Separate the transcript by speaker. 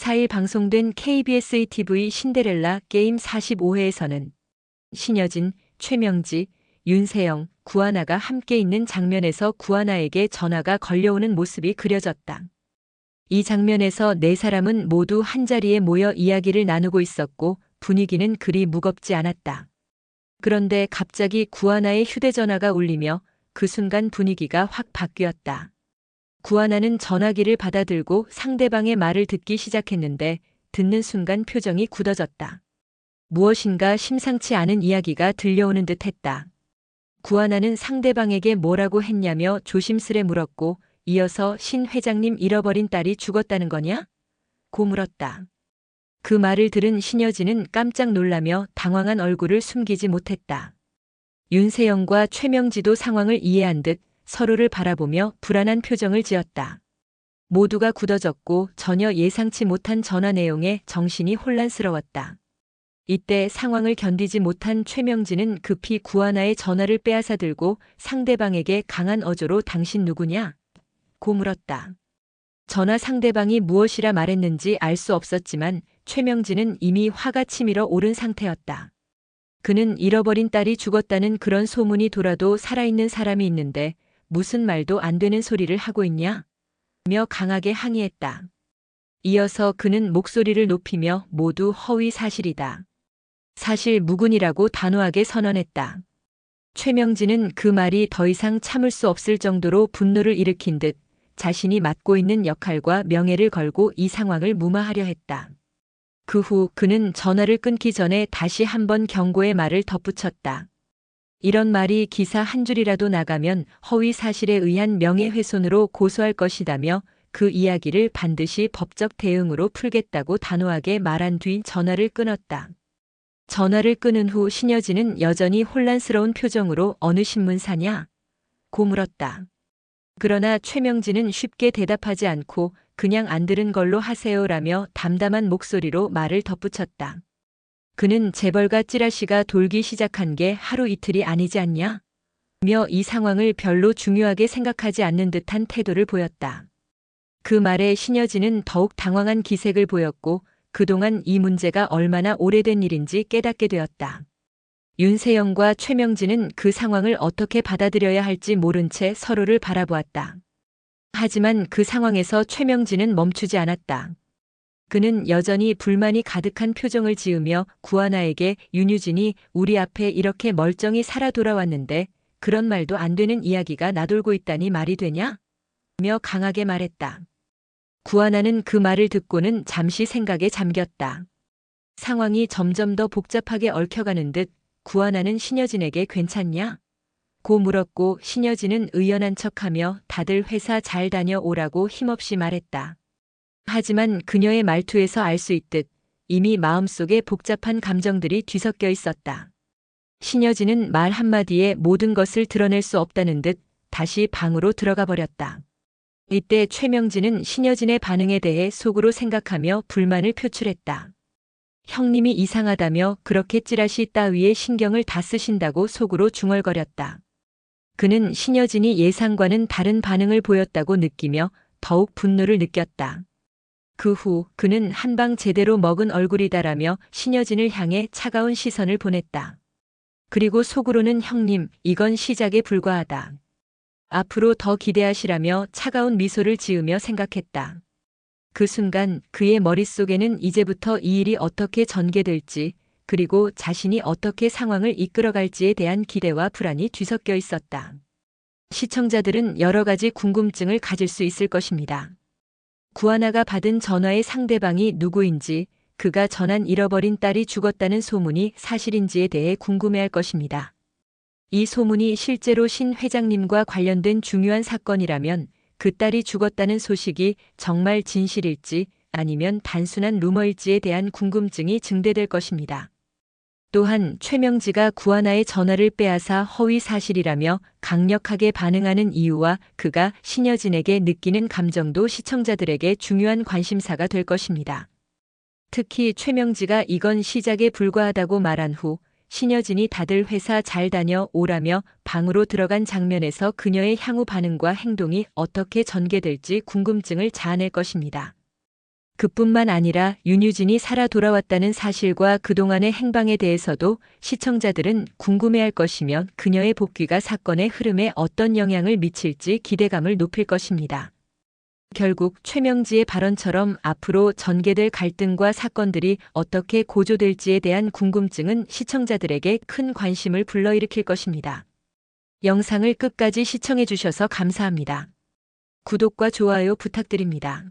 Speaker 1: 4일 방송된 KBS TV 신데렐라 게임 45회에서는 신여진, 최명지, 윤세영, 구하나가 함께 있는 장면에서 구하나에게 전화가 걸려오는 모습이 그려졌다. 이 장면에서 네 사람은 모두 한자리에 모여 이야기를 나누고 있었고 분위기는 그리 무겁지 않았다. 그런데 갑자기 구하나의 휴대전화가 울리며 그 순간 분위기가 확 바뀌었다. 구하나는 전화기를 받아들고 상대방의 말을 듣기 시작했는데 듣는 순간 표정이 굳어졌다. 무엇인가 심상치 않은 이야기가 들려오는 듯 했다. 구하나는 상대방에게 뭐라고 했냐며 조심스레 물었고 이어서 신 회장님 잃어버린 딸이 죽었다는 거냐? 고 물었다. 그 말을 들은 신여진은 깜짝 놀라며 당황한 얼굴을 숨기지 못했다. 윤세영과 최명지도 상황을 이해한 듯 서로를 바라보며 불안한 표정을 지었다. 모두가 굳어졌고 전혀 예상치 못한 전화 내용에 정신이 혼란스러웠다. 이때 상황을 견디지 못한 최명진은 급히 구하나의 전화를 빼앗아 들고 상대방에게 강한 어조로 당신 누구냐? 고 물었다. 전화 상대방이 무엇이라 말했는지 알 수 없었지만 최명진은 이미 화가 치밀어 오른 상태였다. 그는 잃어버린 딸이 죽었다는 그런 소문이 돌아도 살아있는 사람이 있는데 무슨 말도 안 되는 소리를 하고 있냐? 며 강하게 항의했다. 이어서 그는 목소리를 높이며 모두 허위 사실이다. 사실 무근이라고 단호하게 선언했다. 최명진은 그 말이 더 이상 참을 수 없을 정도로 분노를 일으킨 듯 자신이 맡고 있는 역할과 명예를 걸고 이 상황을 무마하려 했다. 그 후 그는 전화를 끊기 전에 다시 한번 경고의 말을 덧붙였다. 이런 말이 기사 한 줄이라도 나가면 허위 사실에 의한 명예훼손으로 고소할 것이다며 그 이야기를 반드시 법적 대응으로 풀겠다고 단호하게 말한 뒤 전화를 끊었다. 전화를 끊은 후 신여진은 여전히 혼란스러운 표정으로 어느 신문사냐? 고 물었다. 그러나 최명진은 쉽게 대답하지 않고 그냥 안 들은 걸로 하세요라며 담담한 목소리로 말을 덧붙였다. 그는 재벌가 찌라시가 돌기 시작한 게 하루 이틀이 아니지 않냐? 며 이 상황을 별로 중요하게 생각하지 않는 듯한 태도를 보였다. 그 말에 신여진은 더욱 당황한 기색을 보였고 그동안 이 문제가 얼마나 오래된 일인지 깨닫게 되었다. 윤세영과 최명진은 그 상황을 어떻게 받아들여야 할지 모른 채 서로를 바라보았다. 하지만 그 상황에서 최명진은 멈추지 않았다. 그는 여전히 불만이 가득한 표정을 지으며 구하나에게 윤유진이 우리 앞에 이렇게 멀쩡히 살아 돌아왔는데 그런 말도 안 되는 이야기가 나돌고 있다니 말이 되냐? 며 강하게 말했다. 구하나는 그 말을 듣고는 잠시 생각에 잠겼다. 상황이 점점 더 복잡하게 얽혀가는 듯 구하나는 신여진에게 괜찮냐? 고 물었고 신여진은 의연한 척하며 다들 회사 잘 다녀오라고 힘없이 말했다. 하지만 그녀의 말투에서 알 수 있듯 이미 마음속에 복잡한 감정들이 뒤섞여 있었다. 신여진은 말 한마디에 모든 것을 드러낼 수 없다는 듯 다시 방으로 들어가 버렸다. 이때 최명진은 신여진의 반응에 대해 속으로 생각하며 불만을 표출했다. 형님이 이상하다며 그렇게 찌라시 따위에 신경을 다 쓰신다고 속으로 중얼거렸다. 그는 신여진이 예상과는 다른 반응을 보였다고 느끼며 더욱 분노를 느꼈다. 그 후 그는 한 방 제대로 먹은 얼굴이다라며 신여진을 향해 차가운 시선을 보냈다. 그리고 속으로는 형님, 이건 시작에 불과하다. 앞으로 더 기대하시라며 차가운 미소를 지으며 생각했다. 그 순간 그의 머릿속에는 이제부터 이 일이 어떻게 전개될지 그리고 자신이 어떻게 상황을 이끌어갈지에 대한 기대와 불안이 뒤섞여 있었다. 시청자들은 여러 가지 궁금증을 가질 수 있을 것입니다. 구하나가 받은 전화의 상대방이 누구인지 그가 전한 잃어버린 딸이 죽었다는 소문이 사실인지에 대해 궁금해할 것입니다. 이 소문이 실제로 신 회장님과 관련된 중요한 사건이라면 그 딸이 죽었다는 소식이 정말 진실일지 아니면 단순한 루머일지에 대한 궁금증이 증대될 것입니다. 또한 최명지가 구하나의 전화를 빼앗아 허위 사실이라며 강력하게 반응하는 이유와 그가 신여진에게 느끼는 감정도 시청자들에게 중요한 관심사가 될 것입니다. 특히 최명지가 이건 시작에 불과하다고 말한 후 신여진이 다들 회사 잘 다녀 오라며 방으로 들어간 장면에서 그녀의 향후 반응과 행동이 어떻게 전개될지 궁금증을 자아낼 것입니다. 그뿐만 아니라 윤유진이 살아 돌아왔다는 사실과 그동안의 행방에 대해서도 시청자들은 궁금해할 것이며 그녀의 복귀가 사건의 흐름에 어떤 영향을 미칠지 기대감을 높일 것입니다. 결국 최명지의 발언처럼 앞으로 전개될 갈등과 사건들이 어떻게 고조될지에 대한 궁금증은 시청자들에게 큰 관심을 불러일으킬 것입니다. 영상을 끝까지 시청해 주셔서 감사합니다. 구독과 좋아요 부탁드립니다.